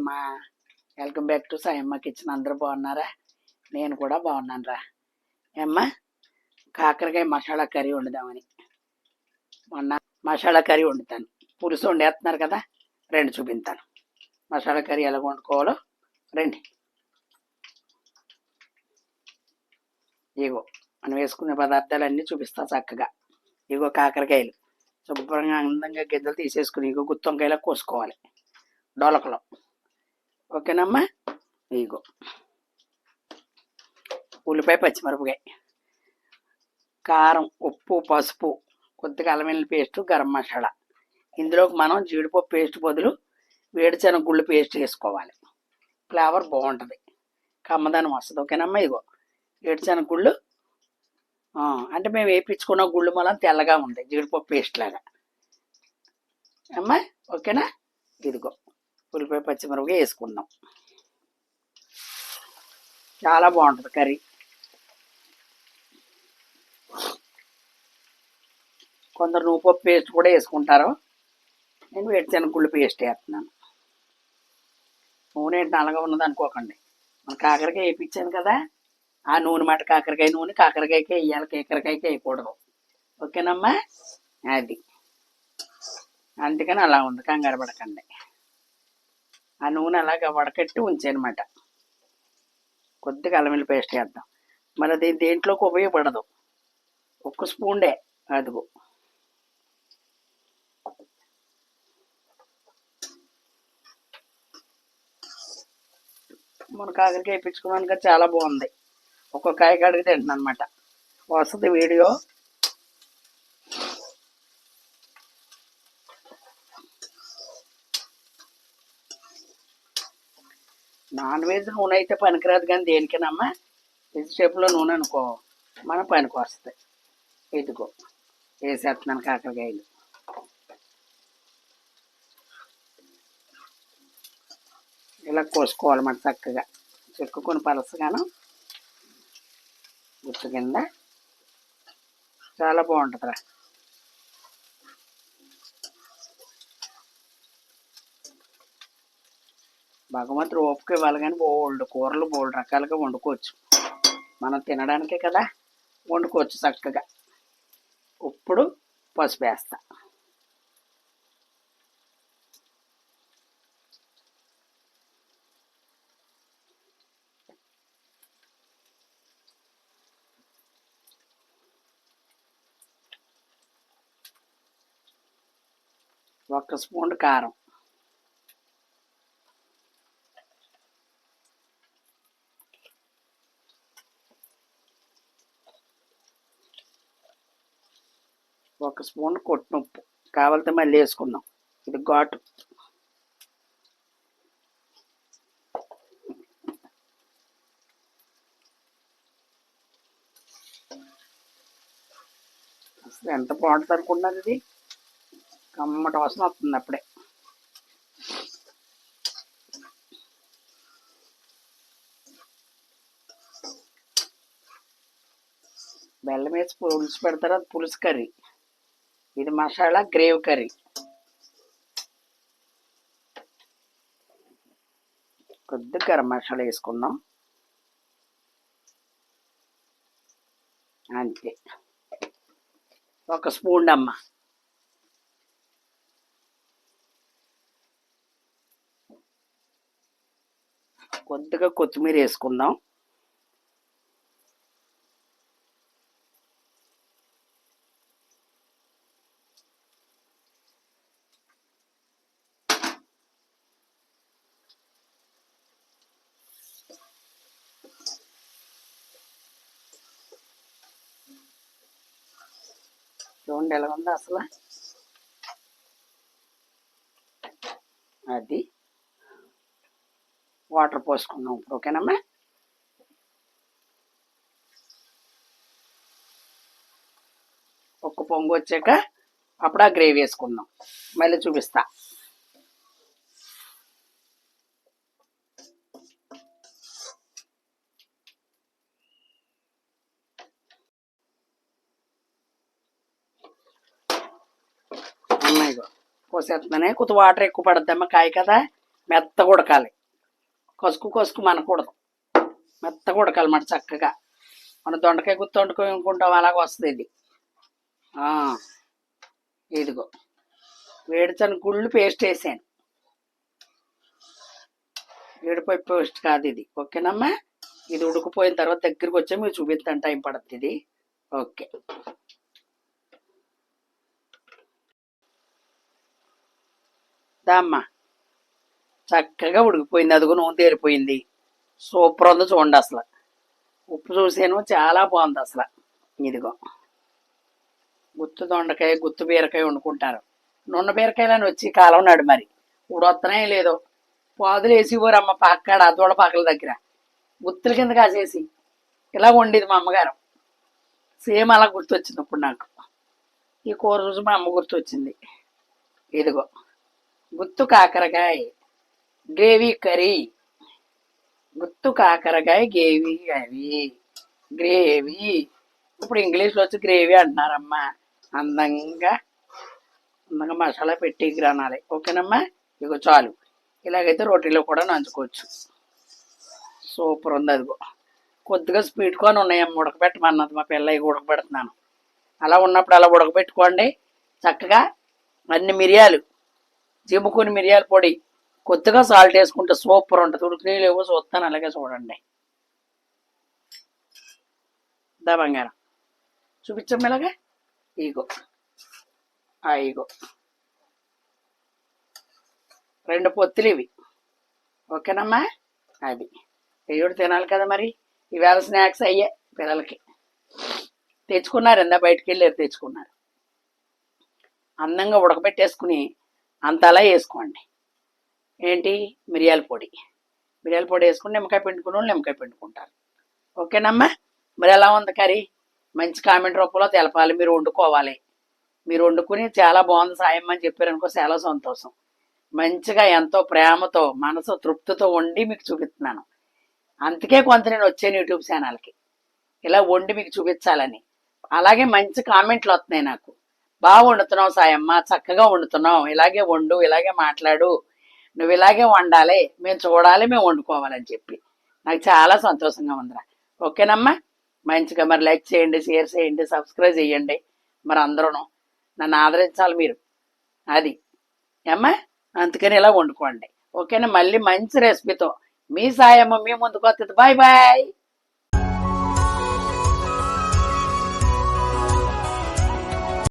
అమ్మా welcome back to Sayamma kitchen. అందరూ బాగున్నారా? నేను కూడా బాగున్నాను రా ఏమ్మా? కాకరకాయ మసాలా కర్రీ వండుదామని. మొన్న మసాలా కర్రీ వండుతాను. పులుసు వండేస్తున్నారు కదా రెండు చూపిస్తాను మసాలా కర్రీ ఎలా వండుకోవాలో రండి. ఇగో మనం వేసుకునే పదార్థాలన్నీ చూపిస్తా చక్కగా. ఇగో కాకరకాయలు. శుభ్రంగా అందంగా గిద్దలు తీసేసుకుని ఇగో గుత్తొంకాయలా కోసుకోవాలి. డొలకలో. ఓకేనమ్మా ఇగో. ఉల్లిపాయ పచ్చిమిరపకాయ. కారం ఉప్పు పసుపు కొద్దిగా అల్లం పేస్ట్ గరం మసాలా. ఇందులోకి మనం జీడిపప్పు పేస్ట్ బదులు వేడిచెనగ గుళ్ళు పేస్ట్ వేసుకోవాలి ఫ్లేవర్ బాగుంటుంది. కమ్మదనం వస్తుంది. ఓకేనమ్మా ఇగో. వేడిచెనగ గుళ్ళు. అంటే మేము వేయించుకున్న గుళ్ళు మొలం తెల్లగా ఉంది. జీడిపప్పు పేస్ట్ లాగా. అమ్మా? ఓకేనా? ఇదిగో. ఉల్లిపాయ పచ్చిమిరపకాయ వేసుకుందాం. చాలా బాగుంటుంది కర్రీ. కొందరు నువ్వుపప్పు పేస్ట్ కూడా వేసుకుంటారు. నేను వేడిచెనగుళ్ళు పేస్ట్ వేస్తున్నాను. నూనె ఏంటి నల్లగా ఉన్నది అనుకోకండి. మన కాకరకాయ వేయించాను కదా ఆ నూనె మాట కాకరకాయ నూనె కాకరకాయకే వేయాలి కేకరకాయకే వేయకూడదు. ఓకేనమ్మా? అది. అందుకని అలా ఉంది కంగారు పడకండి. ఆ నూనె అలాగా వడకట్టి ఉంచానమాట కొద్దిగా అల్లం పేస్ట్ వేద్దాం. మరి అది దేంట్లోకి ఉపయోగపడదు. ఒక్క స్పూన్డే అదిగో. మన కాకరకాయ వేయించుకున్నాక చాలా బాగుంది. ఒక్కొక్క కాయ కడిగి తింటున్నాను అనమాట వస్తుంది వీడియో నాన్ వెజ్ నూనె అయితే పనికిరాదు కానీ దేనికేనమ్మా వెజిటేబుల్లో నూనె అనుకో మన పనికి వస్తాయి. ఇదిగో వేసేస్తున్నాను కాకరకాయలు. ఇలా కోసుకోవాలన్నమాట చక్కగా. చెక్కుకొని పలసగాను. గుర్తు కింద. చాలా బాగుంటుందిరా. భగవంతుడు ఓపిక ఇవ్వాలి కానీ బోల్డ్ కూరలు బోల్డ్ రకాలుగా వండుకోవచ్చు. మనం తినడానికే కదా వండుకోవచ్చు చక్కగా. ఇప్పుడు పసుపు వేస్తా. ఒక స్పూన్ కారం. ఒక స్పూన్ కొట్టినప్పు కావాలితే మళ్ళీ వేసుకుందాం. ఇది ఘాటు. అసలు ఎంత బాగుంటుంది అనుకున్నది ఇది? కమ్మటి వాసన వస్తుంది అప్పుడే. బెల్లం వేసి పులుసు పెడతారు అది పులుసు కర్రీ. ఇది మసాలా గ్రేవ్ కర్రీ. కొద్దిగా గరం మసాలా వేసుకుందాం. అంతే. ఒక స్పూన్ అమ్మ. కొద్దిగా కొత్తిమీర వేసుకుందాం. చూడండి ఎలా ఉందో అసలు. అది వాటర్ పోసుకున్నాం ఇప్పుడు ఓకేనమ్మా? ఒక్క పొంగు వచ్చాక అప్పుడు ఆ గ్రేవీ వేసుకుందాం. మళ్ళీ చూపిస్తా. అమ్మాయిగో కోసేస్తున్నానే కొద్ది వాటర్ ఎక్కువ పడద్దమ్మ కాయ కదా మెత్తగా ఉడకాలి. కసుకు కసుకు మనకూడదు. మెత్తగా ఉడకాలి మాట చక్కగా. మన దొండకాయ గుత్తి వండుకుంటాం అలాగ వస్తుంది ఇది. ఇదిగో. వేడిచని గుళ్ళు పేస్ట్ వేసాను. వేడిపోయి పేస్ట్ కాదు ఇది. ఓకేనమ్మా? ఇది ఉడికిపోయిన తర్వాత దగ్గరికి వచ్చే మీరు చూపిస్తాను టైం పడుతుంది ఇది. ఓకే. అమ్మ. చక్కగా ఉడికిపోయింది అదిగో నూనె తేరిపోయింది. సూపర్ ఉంది చూడండి అసలు. ఉప్పు చూసాను చాలా బాగుంది అసలు. ఇదిగో. గుత్తు దొండకాయ గుత్తు బీరకాయ వండుకుంటారు. నున్న బీరకాయలని వచ్చి కాలం నాడు మరి. ఇప్పుడు వస్తున్నాయి లేదో. పాదులు వేసి పోరమ్మ పక్కడ దూడ పాకల దగ్గర. గుత్తుల కింద కాసేసి. ఇలా వండేది మా అమ్మగారు. సేమ్ అలా గుర్తొచ్చింది ఇప్పుడు నాకు. ఈ కూర చూసి మా అమ్మ గుర్తొచ్చింది. ఇదిగో. గుత్తు కాకరకాయ గ్రేవీ కర్రీ. గుత్తు కాకరకాయ గ్రేవీ అవి. గ్రేవీ. ఇప్పుడు ఇంగ్లీష్లో వచ్చి గ్రేవీ అంటున్నారమ్మా. అందంగా అందంగా మసాలా పెట్టి గ్రానాలి. ఓకేనమ్మా? ఇగో చాలు. ఇలాగైతే రోటీలో కూడా నంచుకోవచ్చు. సూపర్ ఉంది అదిగో. కొద్దిగా స్పీడ్ కొని ఉన్నాయమ్మ ఉడకబెట్టమన్నది. మా పిల్లయ్య ఉడకబెడుతున్నాను. అలా ఉన్నప్పుడు అలా ఉడకబెట్టుకోండి. చక్కగా అన్ని మిరియాలు జిమ్ముకుని మిరియాల పొడి కొద్దిగా సాల్ట్ వేసుకుంటే సూపర్ ఉంటుంది. ఉడికి లేవో చూస్తాను. అలాగే చూడండి. దా బంగారం. చూపించమ్మ ఇలాగా? ఇగో. ఆ ఇగో. రెండు పొత్తులు ఇవి. ఓకేనమ్మా? అది. ఏడు తినాలి కదా మరి? ఇవాళ స్నాక్స్ అయ్యే పిల్లలకి. తెచ్చుకున్నారు. ఎందా బయటికి వెళ్ళారు తెచ్చుకున్నారు. అందంగా ఉడకబెట్టేసుకుని అంత అలా వేసుకోండి. ఏంటి? మిరియాల పొడి. మిరియాల పొడి వేసుకుని నిమ్మకాయ పిండుకుని వాళ్ళు నిమ్మకాయ పిండుకుంటారు. ఓకేనమ్మా? మరి ఎలా ఉంది కర్రీ? మంచి కామెంట్ రూపంలో తెలపాలి. మీరు వండుకోవాలి. మీరు వండుకుని చాలా బాగుంది సాయం అని చెప్పారనుకో చాలా సంతోషం. మంచిగా ఎంతో ప్రేమతో మనసు తృప్తితో వండి మీకు చూపిస్తున్నాను. అందుకే కొంత నేను వచ్చాను యూట్యూబ్ ఛానల్కి. ఇలా వండి మీకు చూపించాలని. అలాగే మంచి కామెంట్లు వస్తున్నాయి నాకు. బాగా వండుతున్నావు సాయమ్మ చక్కగా వండుతున్నావు. ఇలాగే వండు ఇలాగే మాట్లాడు. నువ్వు ఇలాగే వండాలి మేము చూడాలి మేము వండుకోవాలని చెప్పి. నాకు చాలా సంతోషంగా ఉందిరా. ఓకేనమ్మా? మంచిగా మరి లైక్ చేయండి షేర్ చేయండి సబ్స్క్రైబ్ చేయండి. మరి అందరూ నన్ను ఆదరించాలి మీరు. అది. అమ్మా అందుకని ఇలా వండుకోండి. ఓకేనా? మళ్ళీ మంచి రెసిపీతో మీ సాయమ్మ మీ ముందుకు వస్తుంది. Bye bye.